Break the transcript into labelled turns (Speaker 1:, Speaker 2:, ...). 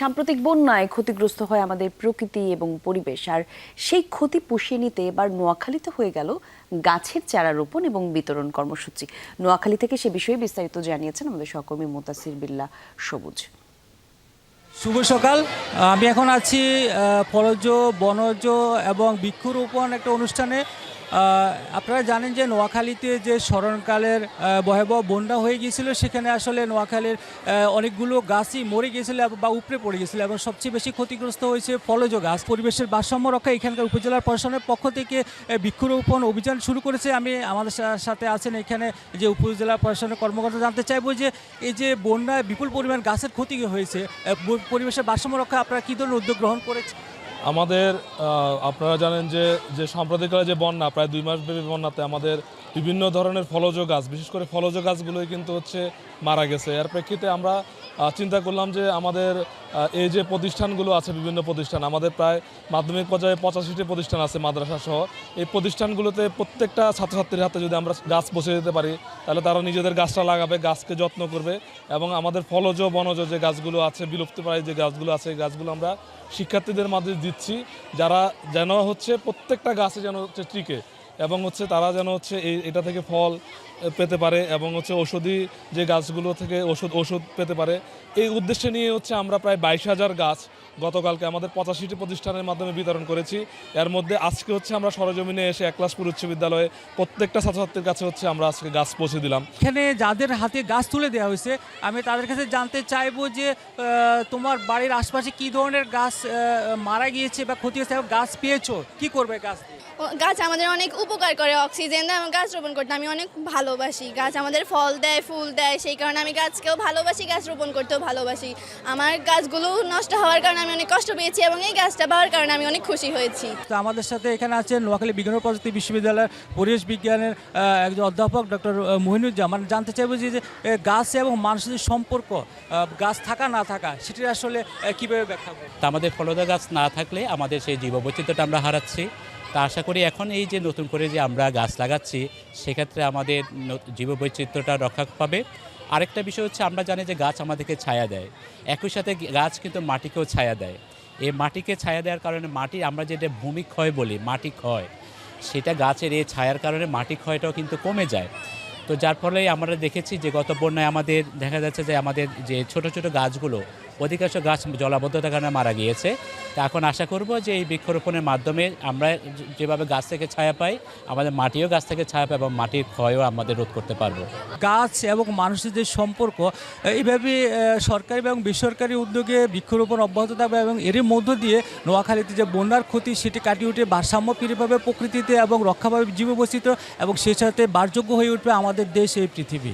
Speaker 1: সাম্প্রতিক বন্যায় ক্ষতিগ্রস্ত হয় আমাদের প্রকৃতি এবং পরিবেশ। আর সেই ক্ষতি পুষিয়ে নিতে এবার নোয়াখালীতে হয়ে গেল গাছের চারা রোপণ এবং বিতরণ কর্মসূচি। নোয়াখালী থেকে সে বিষয়ে বিস্তারিত জানিয়েছেন আমাদের সহকর্মী মোতাসির বিল্লাহ সবুজ।
Speaker 2: শুভ সকাল। আমি এখন আছি ফলজ, বনজ এবং বৃক্ষরোপণ একটা অনুষ্ঠানে। আপনারা জানেন যে নোয়াখালীতে যে স্মরণকালের ভয়াবহ বন্যা হয়ে গিয়েছিল, সেখানে আসলে নোয়াখালীর অনেকগুলো গাছই মরে গিয়েছিল বা উপড়ে পড়ে গিয়েছিল এবং সবচেয়ে বেশি ক্ষতিগ্রস্ত হয়েছে ফলজ গাছ। পরিবেশের ভারসাম্য রক্ষা এখানকার উপজেলার প্রশাসনের পক্ষ থেকে বৃক্ষরোপণ অভিযান শুরু করেছে। আমি আমাদের সাথে আছেন এখানে যে উপজেলা প্রশাসনের কর্মকর্তা, জানতে চাইব যে এই যে বন্যায় বিপুল পরিমাণ গাছের ক্ষতি হয়েছে পরিবেশের ভারসাম্য রক্ষা আপনারা কী ধরনের উদ্যোগ গ্রহণ করেছেন?
Speaker 3: আমাদের আপনারা জানেন যে যে সাম্প্রতিককালে যে বন্যা, প্রায় দুই মাস ব্যাপী বন্যাতে আমাদের বিভিন্ন ধরনের ফলজ গাছ, বিশেষ করে ফলজ গাছগুলোই কিন্তু হচ্ছে মারা গেছে। এর প্রেক্ষিতে আমরা চিন্তা করলাম যে আমাদের এই যে প্রতিষ্ঠানগুলো আছে, বিভিন্ন প্রতিষ্ঠান, আমাদের প্রায় মাধ্যমিক পর্যায়ে পঁচাশিটি প্রতিষ্ঠান আছে মাদ্রাসা সহ। এই প্রতিষ্ঠানগুলোতে প্রত্যেকটা ছাত্রছাত্রীর হাতে যদি আমরা গাছ পৌঁছে দিতে পারি, তাহলে তারা নিজেদের গাছটা লাগাবে, গাছকে যত্ন করবে এবং আমাদের ফলজ বনজ যে গাছগুলো আছে, বিলুপ্তপ্রায় যে গাছগুলো আছে, এই গাছগুলো আমরা শিক্ষার্থীদের মাধ্যমে দিচ্ছি, যারা যেন হচ্ছে প্রত্যেকটা গাছে যেন হচ্ছে টিকে এবং হচ্ছে তারা যেন হচ্ছে এই এটা থেকে ফল পেতে পারে এবং হচ্ছে ঔষধি যে গাছগুলো থেকে ওষুধ ওষুধ পেতে পারে। এই উদ্দেশ্যে নিয়ে হচ্ছে আমরা প্রায় বাইশ হাজার গাছ গতকালকে আমাদের পঁচাশিটি প্রতিষ্ঠানের মাধ্যমে বিতরণ করেছি। এর মধ্যে আজকে হচ্ছে আমরা সরজমিনে এসে একলাসপুর উচ্চ বিদ্যালয়ে প্রত্যেকটা ছাত্রছাত্রীর কাছে হচ্ছে আমরা আজকে গাছ পৌঁছে দিলাম।
Speaker 2: এখানে যাদের হাতে গাছ তুলে দেওয়া হয়েছে, আমি তাদের কাছে জানতে চাইব যে তোমার বাড়ির আশপাশে কী ধরনের গাছ মারা গিয়েছে বা ক্ষতি হয়েছে? গাছ পেয়েছ, কি করবে গাছ দিয়ে?
Speaker 4: গাছ আমাদের অনেক উপকার করে অক্সিজেন দেয় এবং গাছ রোপণ করতে। আমি অনেক ভালোবাসি। গাছ আমাদের ফল দেয় ফুল দেয় সেই কারণে আমি গাছকেও ভালোবাসি গাছ রোপণ করতেও ভালোবাসি। আমার গাছগুলো নষ্ট হওয়ার কারণে আমি অনেক কষ্ট পেয়েছি এবং এই গাছটা পাওয়ার কারণে আমি অনেক খুশি হয়েছি।
Speaker 2: তো আমাদের সাথে এখানে আছেন নোয়াখালী বিজ্ঞান প্রযুক্তি বিশ্ববিদ্যালয়ের পরিবেশ বিজ্ঞানের একজন অধ্যাপক ডক্টর মহিনুজ্জামান। জানতে চাইব যে যে, গাছ এবং মানুষের যে সম্পর্ক গাছ থাকা না থাকা সেটি আসলে কীভাবে ব্যাখ্যা করবে
Speaker 5: আমাদের ফলদা গাছ না থাকলে আমাদের সেই জীববৈচিত্র্যটা আমরা হারাচ্ছি। তা আশা করি এখন এই যে নতুন করে যে আমরা গাছ লাগাচ্ছি, সেক্ষেত্রে আমাদের জীববৈচিত্র্যটা রক্ষা পাবে। আরেকটা বিষয় হচ্ছে আমরা জানি যে গাছ আমাদেরকে ছায়া দেয়। একই সাথে গাছ কিন্তু মাটিকেও ছায়া দেয়। এই মাটিকে ছায়া দেওয়ার কারণে মাটি আমরা যেটা ভূমি ক্ষয় বলি, মাটি ক্ষয়, সেটা গাছের এই ছায়ার কারণে মাটি ক্ষয়টাও কিন্তু কমে যায়। তো যার ফলে আমরা দেখেছি যে গত বন্যায় আমাদের দেখা যাচ্ছে যে আমাদের যে ছোট ছোট গাছগুলো, অধিকাংশ গাছ জলাবদ্ধতার কারণে মারা গিয়েছে। তা এখন আশা করব যে এই বৃক্ষরোপণের মাধ্যমে আমরা যেভাবে গাছ থেকে ছায়া পাই, আমাদের মাটিও গাছ থেকে ছায়া পাই এবং মাটির ক্ষয়ও আমাদের রোধ করতে পারব।
Speaker 2: গাছ এবং মানুষের যে সম্পর্ক, এইভাবে সরকারি এবং বেসরকারি উদ্যোগে বৃক্ষরোপণ অব্যাহত থাকবে এবং এরই মধ্য দিয়ে নোয়াখালীতে যে বন্যার ক্ষতি, সেটি কাটিয়ে উঠে ভারসাম্য ফিরে পাবে প্রকৃতিতে এবং রক্ষা পাবে জীববৈচিত্র্য এবং সেই সাথে বারযোগ্য হয়ে উঠবে আমাদের দেশ এই পৃথিবী।